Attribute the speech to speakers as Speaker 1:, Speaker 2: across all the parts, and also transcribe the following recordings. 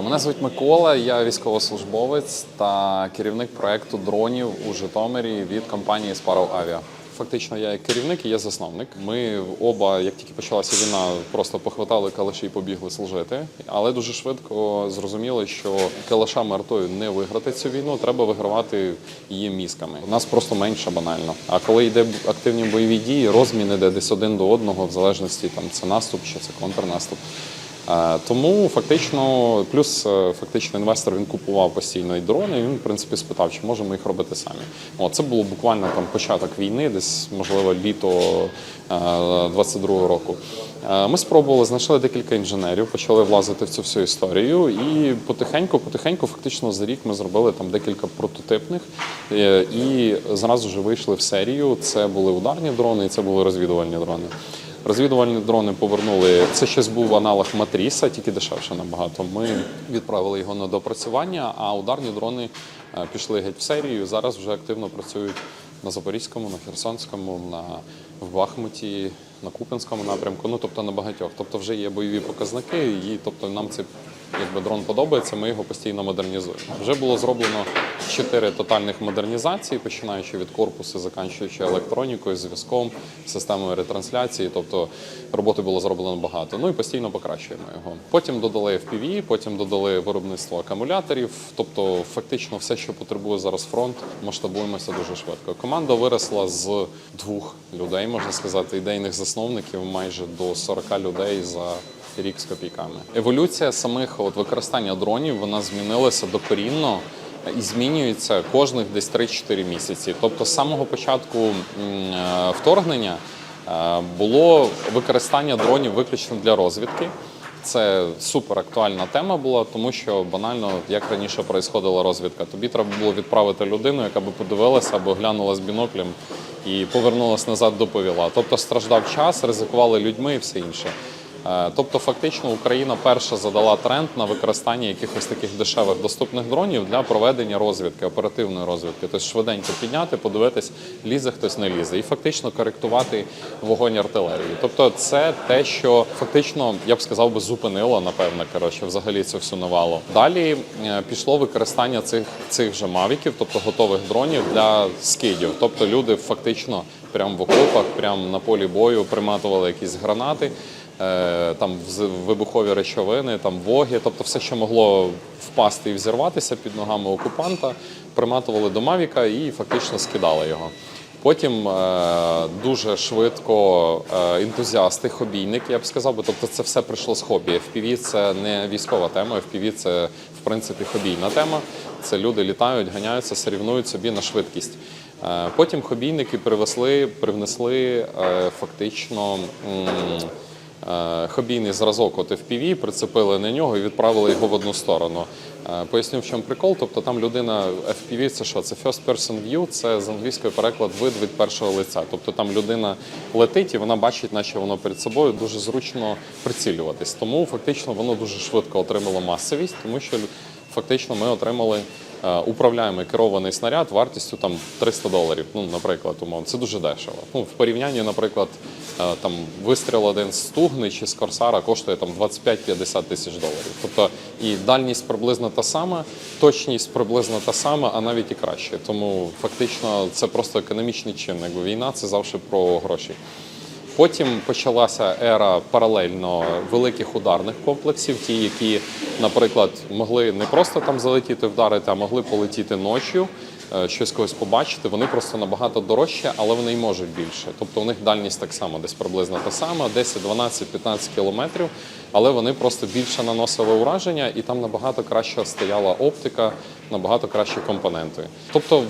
Speaker 1: Мене звуть Микола, я військовослужбовець та керівник проекту дронів у Житомирі від компанії Sparrow Avia. Фактично, я як керівник і є засновник. Ми оба, як тільки почалася війна, просто похватали калаші і побігли служити. Але дуже швидко зрозуміли, що калашами артою не виграти цю війну, треба вигравати її мізками. У нас просто менше банально. А коли йде активні бойові дії, розмін іде десь один до одного, в залежності там це наступ чи це контрнаступ. Е, Тому фактично, плюс е, фактично інвестор він купував постійно і дрони. і Він в принципі спитав, чи можемо їх робити самі. О, це було буквально там початок війни, десь можливо літо е, 22-го року. Е, Ми спробували, знайшли декілька інженерів, почали влазити в цю всю історію, і потихеньку, потихеньку, фактично за рік ми зробили там декілька прототипних і зразу ж вийшли в серію. Це були ударні дрони, і це були розвідувальні дрони. Розвідувальні дрони повернули. Це щось був аналог Матріса, тільки дешевше набагато. Ми відправили його на допрацювання, а ударні дрони е, пішли геть в серію. Зараз вже активно працюють на Запорізькому, на Херсонському, на в Бахмуті, на Купенському напрямку. Ну тобто на багатьох. Тобто вже є бойові показники, і тобто нам це. Якби дрон подобається, ми його постійно модернізуємо. Вже було зроблено чотири тотальних модернізації, починаючи від корпусу, заканчуючи електронікою, зв'язком, системою ретрансляції. Тобто роботи було зроблено багато. Ну і постійно покращуємо його. Потім додали FPV, потім додали виробництво акумуляторів. Тобто, фактично, все, що потребує зараз фронт, масштабуємося дуже швидко. Команда виросла з двох людей, можна сказати, ідейних засновників майже до 40 людей за рік з копійками. Еволюція самих от використання дронів вона змінилася докорінно і змінюється кожних десь 3-4 місяці. Тобто, з самого початку е, вторгнення е, було використання дронів виключно для розвідки. Це супер актуальна тема була, тому що банально, як раніше проїсходила розвідка, тобі треба було відправити людину, яка би подивилася або глянула з біноклем і повернулася назад, доповіла. Тобто страждав час, ризикували людьми і все інше. Е, Тобто, фактично, Україна перша задала тренд на використання якихось таких дешевих доступних дронів для проведення розвідки, оперативної розвідки. Тобто швиденько підняти, подивитись, лізе хтось не лізе, і фактично коректувати вогонь артилерії. Тобто, це те, що фактично я б сказав би зупинило, напевно, коротше, взагалі цю всю навалу. Далі е, пішло використання цих цих же мавіків, тобто готових дронів для скидів. Тобто люди фактично прямо в окопах, прямо на полі бою приматували якісь гранати там вз- вибухові речовини, там воги, тобто все, що могло впасти і взірватися під ногами окупанта, приматували до Мавіка і фактично скидали його. Потім е, дуже швидко е, ентузіасти, хобійники, я б сказав, бо тобто це все прийшло з хобі. FPV – це не військова тема, FPV – це в принципі хобійна тема. Це люди літають, ганяються, сорівнують собі на швидкість. Е, Потім хобійники привезли, привнесли е, фактично. Е, Хобійний зразок от FPV, прицепили на нього і відправили його в одну сторону. Е, Поясню, в чому прикол. Тобто там людина FPV – це що? Це first person view, це з англійської переклад вид від першого лиця. Тобто там людина летить і вона бачить, наче воно перед собою дуже зручно прицілюватись. Тому фактично воно дуже швидко отримало масовість, тому що фактично ми отримали управляємий керований снаряд вартістю там 300 доларів. Ну, наприклад, умовно. Це дуже дешево. Ну, в порівнянні, наприклад, е, там вистріл один з Тугни чи з Корсара коштує там 25-50 тисяч доларів. Тобто і дальність приблизно та сама, точність приблизно та сама, а навіть і краще. Тому фактично це просто економічний чинник. Війна це завжди про гроші. Потім почалася ера паралельно великих ударних комплексів, ті, які, наприклад, могли не просто там залетіти, вдарити, а могли полетіти ночі, е, щось когось побачити. Вони просто набагато дорожче, але вони й можуть більше. Тобто у них дальність так само, десь приблизно та сама, 10, 12, 15 кілометрів, але вони просто більше наносили ураження, і там набагато краще стояла оптика, набагато кращі компоненти. Тобто,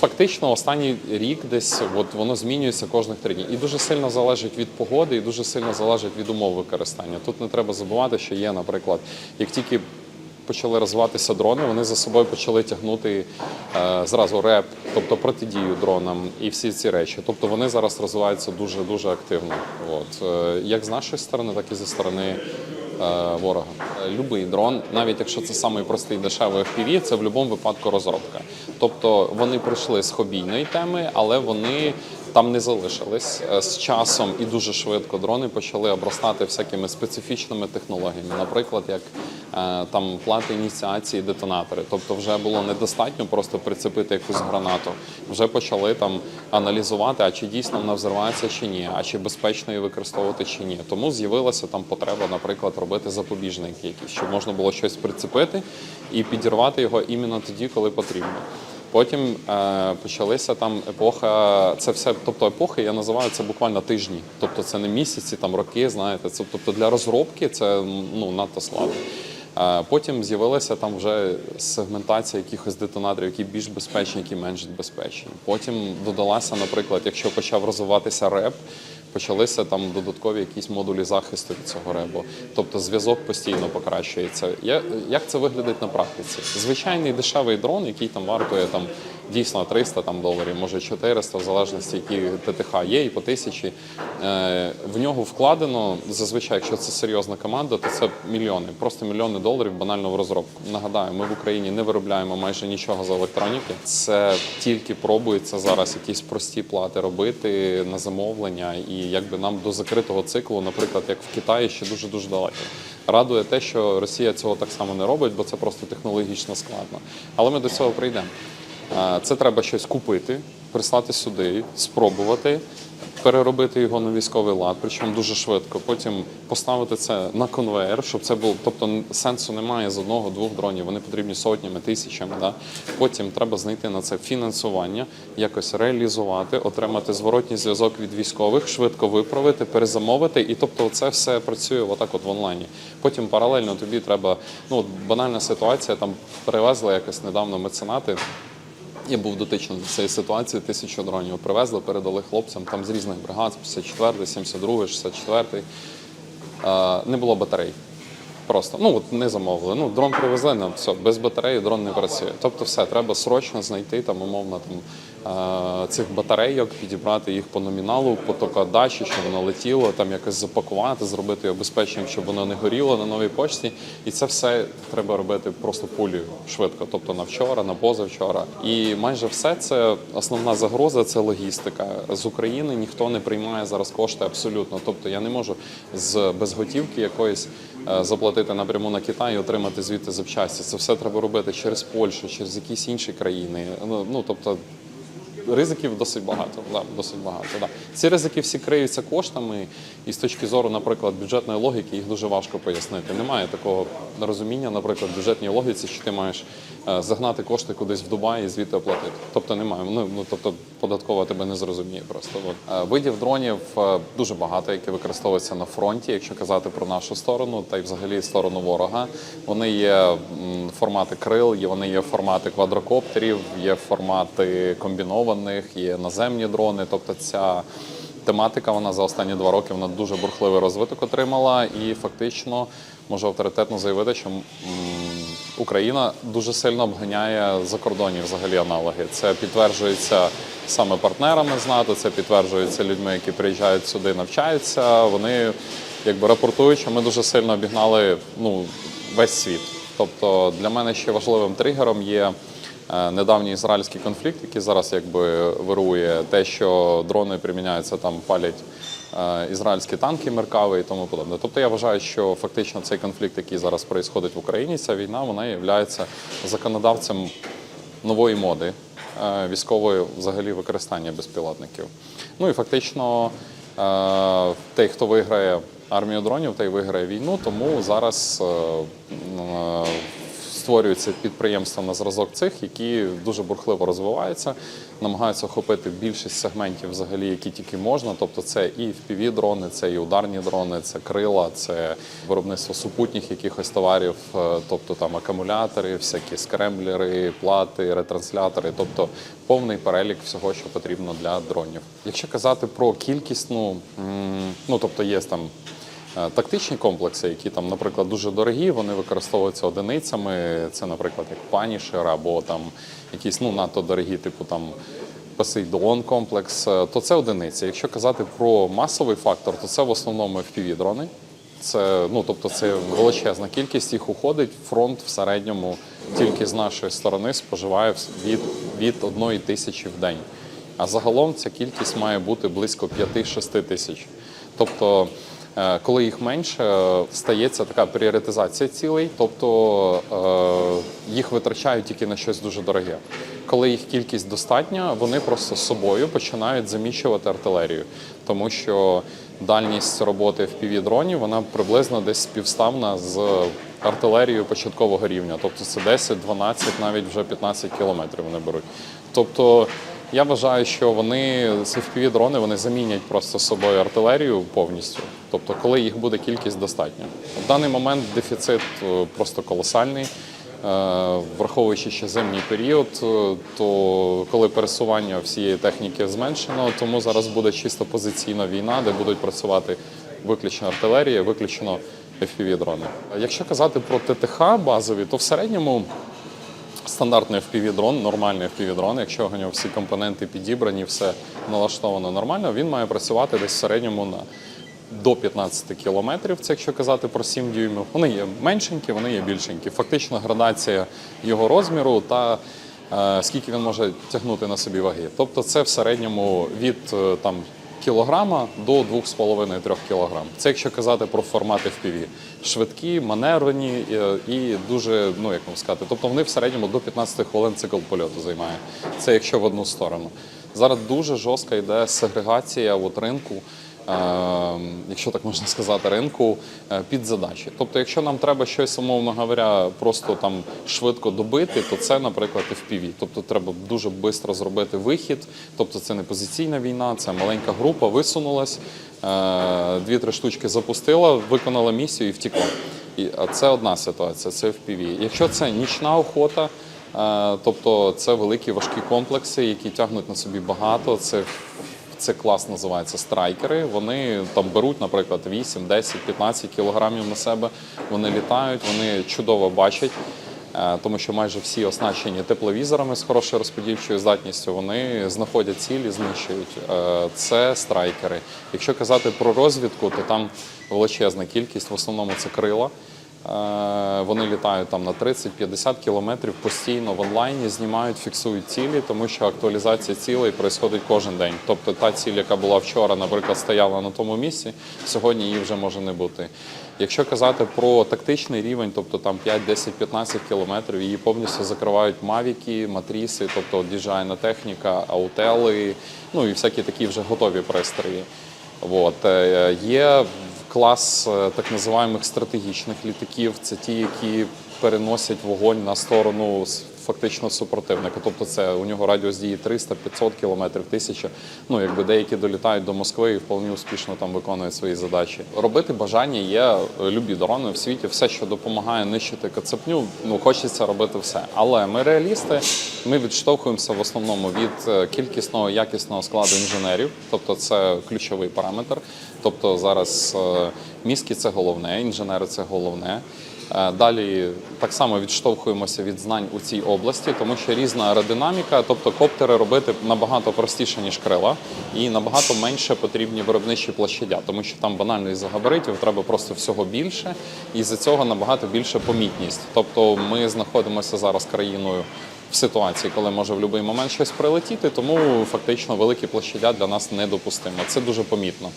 Speaker 1: Фактично, останній рік десь от воно змінюється кожних три дні. І дуже сильно залежить від погоди, і дуже сильно залежить від умов використання. Тут не треба забувати, що є, наприклад, як тільки почали розвиватися дрони, вони за собою почали тягнути е, зразу реп, тобто протидію дронам і всі ці речі. Тобто вони зараз розвиваються дуже дуже активно. От е, як з нашої сторони, так і зі сторони ворога. Е, Любий дрон, навіть якщо це самий простий дешевий FPV, це в будь-якому випадку розробка. Тобто вони прийшли з хобійної теми, але вони там не залишились. Е, З часом і дуже швидко дрони почали обростати всякими специфічними технологіями, наприклад, як е, там плати ініціації, детонатори. Тобто, вже було недостатньо просто прицепити якусь гранату. Вже почали там аналізувати, а чи дійсно вона взривається чи ні, а чи безпечно її використовувати чи ні. Тому з'явилася там потреба, наприклад, робити запобіжники, якісь, щоб можна було щось прицепити і підірвати його іменно тоді, коли потрібно. Потім е, почалися там епоха. Це все, тобто епохи, я називаю це буквально тижні. Тобто це не місяці, там роки, знаєте. Це тобто для розробки це ну надто слабо. Е, Потім з'явилася там вже сегментація якихось детонаторів, які більш безпечні, які менш безпечні. Потім додалася, наприклад, якщо почав розвиватися реп, почалися там додаткові якісь модулі захисту від цього ребу. Тобто зв'язок постійно покращується. Як це виглядить на практиці? Звичайний дешевий дрон, який там вартує там дійсно 300 там, доларів, може 400, в залежності, які ТТХ є, і по тисячі. Е, В нього вкладено зазвичай, якщо це серйозна команда, то це мільйони, просто мільйони доларів банально в розробку. Нагадаю, ми в Україні не виробляємо майже нічого з електроніки. Це тільки пробується зараз якісь прості плати робити на замовлення, і якби нам до закритого циклу, наприклад, як в Китаї, ще дуже дуже далеко. Радує те, що Росія цього так само не робить, бо це просто технологічно складно. Але ми до цього прийдемо. Це треба щось купити, прислати сюди, спробувати, переробити його на військовий лад, причому дуже швидко. Потім поставити це на конвейер, щоб це було. Тобто сенсу немає з одного-двох дронів. Вони потрібні сотнями, тисячами. Да? Потім треба знайти на це фінансування, якось реалізувати, отримати зворотній зв'язок від військових, швидко виправити, перезамовити. І тобто, це все працює отак, от в онлайні. Потім паралельно тобі треба. Ну банальна ситуація. Там привезли якось недавно меценати. Я був дотичний до цієї ситуації, тисячу дронів привезли, передали хлопцям там з різних бригад, 54, 72, 64. Е, Не було батарей. Просто ну от не замовили. Ну дрон привезли нам все без батареї дрон не працює. Тобто, все треба срочно знайти там умовно там цих батарейок, підібрати їх по номіналу, по токодачі, щоб воно летіло, там якось запакувати, зробити його щоб воно не горіло на новій почті. І це все треба робити просто пулею швидко, тобто на вчора, на позавчора. І майже все це основна загроза це логістика. З України ніхто не приймає зараз кошти абсолютно. Тобто я не можу з безготівки якоїсь е, заплатити напряму на Китай і отримати звідти запчасті. Це все треба робити через Польщу, через якісь інші країни. Ну ну тобто. Ризиків досить багато. Да, досить багато. Да. Ці ризики всі криються коштами, і з точки зору, наприклад, бюджетної логіки їх дуже важко пояснити. Немає такого розуміння, наприклад, в бюджетній логіці, що ти маєш е, загнати кошти кудись в Дубай і звідти оплатити. Тобто немає. Ну, ну тобто податкова тебе не зрозуміє просто. От. Е, Видів дронів е, дуже багато, які використовуються на фронті, якщо казати про нашу сторону, та й взагалі сторону ворога. Вони є формати крил, вони є формати квадрокоптерів, є формати комбінованих, є наземні дрони. Тобто ця тематика вона за останні два роки вона дуже бурхливий розвиток отримала, і фактично можу авторитетно заявити, що Україна дуже сильно обганяє закордонні взагалі аналоги. Це підтверджується саме партнерами з НАТО, це підтверджується людьми, які приїжджають сюди, навчаються. Вони якби рапортують, що ми дуже сильно обігнали ну, весь світ. Тобто для мене ще важливим тригером є недавній ізраїльський конфлікт, який зараз якби вирує, те, що дрони приміняються там, палять е, ізраїльські танки меркави і тому подобне. Тобто я вважаю, що фактично цей конфлікт, який зараз відбувається в Україні, ця війна, вона є законодавцем нової моди е, військової взагалі використання безпілотників. Ну і фактично е, той, хто виграє армію дронів, той виграє війну. Тому зараз е, е, створюються підприємства на зразок цих, які дуже бурхливо розвиваються, намагаються охопити більшість сегментів, взагалі, які тільки можна. Тобто, це і fpv дрони, це і ударні дрони, це крила, це виробництво супутніх якихось товарів, е, тобто там акумулятори, всякі скремблери, плати, ретранслятори, тобто повний перелік всього, що потрібно для дронів. Якщо казати про кількість, ну, ну тобто є там. Е, Тактичні комплекси, які там, наприклад, дуже дорогі, вони використовуються одиницями. Це, наприклад, як Punisher або там якісь ну надто дорогі, типу там Посейдон комплекс, е, то це одиниці. Якщо казати про масовий фактор, то це в основному fpv дрони. Це ну тобто це величезна кількість їх уходить. Фронт в середньому тільки з нашої сторони споживає від, від одної тисячі в день. А загалом ця кількість має бути близько 5-6 тисяч. Тобто, коли їх менше, е, стається така пріоритизація цілей, тобто е, їх витрачають тільки на щось дуже дороге. Коли їх кількість достатня, вони просто з собою починають заміщувати артилерію, тому що дальність роботи в дронів вона приблизно десь співставна з артилерією початкового рівня. Тобто це 10, 12, навіть вже 15 кілометрів вони беруть. Тобто я вважаю, що вони ці fpv дрони вони замінять просто собою артилерію повністю. Тобто, коли їх буде кількість достатня. В даний момент дефіцит е, просто колосальний. Е, Враховуючи ще зимній період, е, то коли пересування всієї техніки зменшено, тому зараз буде чисто позиційна війна, де будуть працювати виключно артилерія, виключно fpv дрони. Якщо казати про ТТХ базові, то в середньому стандартний FPV-дрон, нормальний FPV-дрон, якщо у нього всі компоненти підібрані, все налаштовано нормально, він має працювати десь в середньому на до 15 кілометрів. Це якщо казати про 7 дюймів. Вони є меншенькі, вони є більшенькі. Фактично градація його розміру та е, скільки він може тягнути на собі ваги. Тобто це в середньому від е, там. Кілограма до 2,5-3 кілограм. Це якщо казати про формат FPV. Швидкі, маневрені е, і дуже, ну як вам сказати, тобто вони в середньому до 15 хвилин цикл польоту займає. Це якщо в одну сторону. Зараз дуже жорстка йде сегрегація от ринку, якщо так можна сказати, ринку е, під задачі. Тобто, якщо нам треба щось, умовно говоря, просто там швидко добити, то це, наприклад, FPV. Тобто треба дуже швидко зробити вихід. Тобто це не позиційна війна, це маленька група, висунулась, е, дві-три штучки запустила, виконала місію і втекла. І, це одна ситуація, це FPV. Якщо це нічна охота, е, тобто це великі важкі комплекси, які тягнуть на собі багато. Це це клас називається страйкери. Вони там беруть, наприклад, 8, 10, 15 кілограмів на себе. Вони літають, вони чудово бачать, е, тому що майже всі оснащені тепловізорами з хорошою розподільчою здатністю. Вони знаходять цілі, знищують. Е, Це страйкери. Якщо казати про розвідку, то там величезна кількість, в основному це крила. Е, Вони літають там на 30-50 кілометрів постійно в онлайні, знімають, фіксують цілі, тому що актуалізація цілей відбувається кожен день. Тобто та ціль, яка була вчора, наприклад, стояла на тому місці, сьогодні її вже може не бути. Якщо казати про тактичний рівень, тобто там 5, 10, 15 кілометрів, її повністю закривають мавіки, матріси, тобто діжайна техніка, аутели, ну і всякі такі вже готові пристрої. От. е, Є клас е, так називаємих стратегічних літаків. Це ті, які переносять вогонь на сторону фактично супротивника. Тобто це у нього радіус дії 300-500 кілометрів, 1000. Ну якби деякі долітають до Москви і вповне успішно там виконують свої задачі. Робити бажання є е, любі дрони в світі. Все, що допомагає нищити кацапню, ну хочеться робити все. Але ми реалісти, ми відштовхуємося в основному від е, кількісного якісного складу інженерів, тобто це ключовий параметр. Тобто зараз е, мізки це головне, інженери це головне. Е, Далі так само відштовхуємося від знань у цій області, тому що різна аеродинаміка, тобто коптери робити набагато простіше, ніж крила, і набагато менше потрібні виробничі площадя, тому що там банально із-за габаритів треба просто всього більше, і з цього набагато більше помітність. Тобто ми знаходимося зараз країною в ситуації, коли може в будь-який момент щось прилетіти, тому фактично великі площадя для нас недопустимо. Це дуже помітно.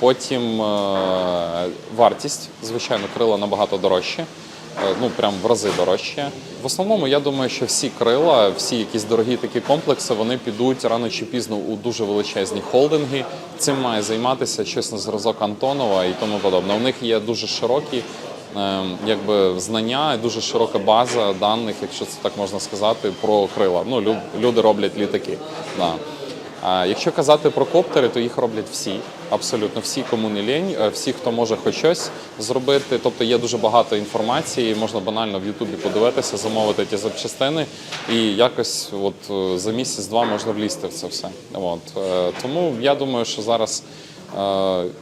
Speaker 1: Потім е, вартість, звичайно, крила набагато дорожче, е, ну прям в рази дорожче. В основному я думаю, що всі крила, всі якісь дорогі такі комплекси, вони підуть рано чи пізно у дуже величезні холдинги. Цим має займатися на зразок Антонова і тому подобне. У них є дуже широкі. е, Якби знання і дуже широка база даних, якщо це так можна сказати, про крила. Ну, лю- люди роблять літаки. Да. А якщо казати про коптери, то їх роблять всі, абсолютно всі, кому не лінь, е, всі, хто може хоч щось зробити. Тобто є дуже багато інформації, можна банально в Ютубі подивитися, замовити ті запчастини, і якось от е, за місяць-два можна влізти в це все. От. е, Тому я думаю, що зараз,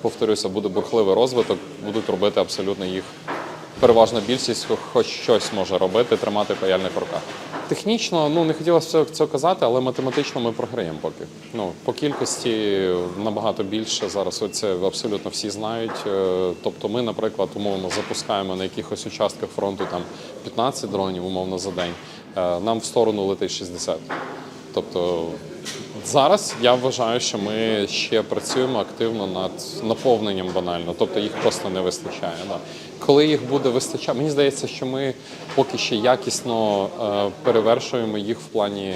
Speaker 1: повторюся, буде бурхливий розвиток, будуть робити абсолютно їх. Переважна більшість хо- хоч щось може робити, тримати в паяльних руках. Технічно, ну не хотілося цього казати, але математично ми програємо поки. Ну по кількості набагато більше зараз. Оце абсолютно всі знають. Е, Тобто, ми, наприклад, умовно запускаємо на якихось участках фронту там 15 дронів, умовно за день. Е, Нам в сторону летить 60. Тобто Зараз я вважаю, що ми ще працюємо активно над наповненням банально, тобто їх просто не вистачає. Да. Коли їх буде вистачати, мені здається, що ми поки ще якісно е, перевершуємо їх в плані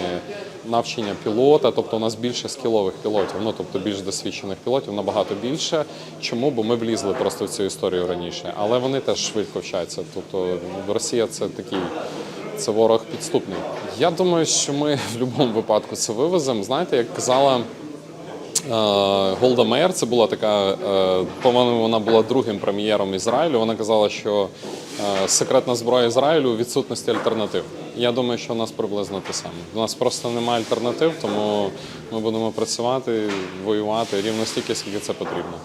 Speaker 1: навчання пілота. Тобто у нас більше скілових пілотів, ну тобто більш досвідчених пілотів набагато більше. Чому? Бо ми влізли просто в цю історію раніше, але вони теж швидко вчаться. Тобто Росія це такий. Це ворог підступний. Я думаю, що ми в будь-якому випадку це вивеземо. Знаєте, як казала е, Голда Меєр, це була така, е, по-моєму, вона була другим прем'єром Ізраїлю. Вона казала, що е, секретна зброя Ізраїлю у відсутності альтернатив. Я думаю, що у нас приблизно те саме. У нас просто немає альтернатив, тому ми будемо працювати, воювати рівно стільки, скільки це потрібно.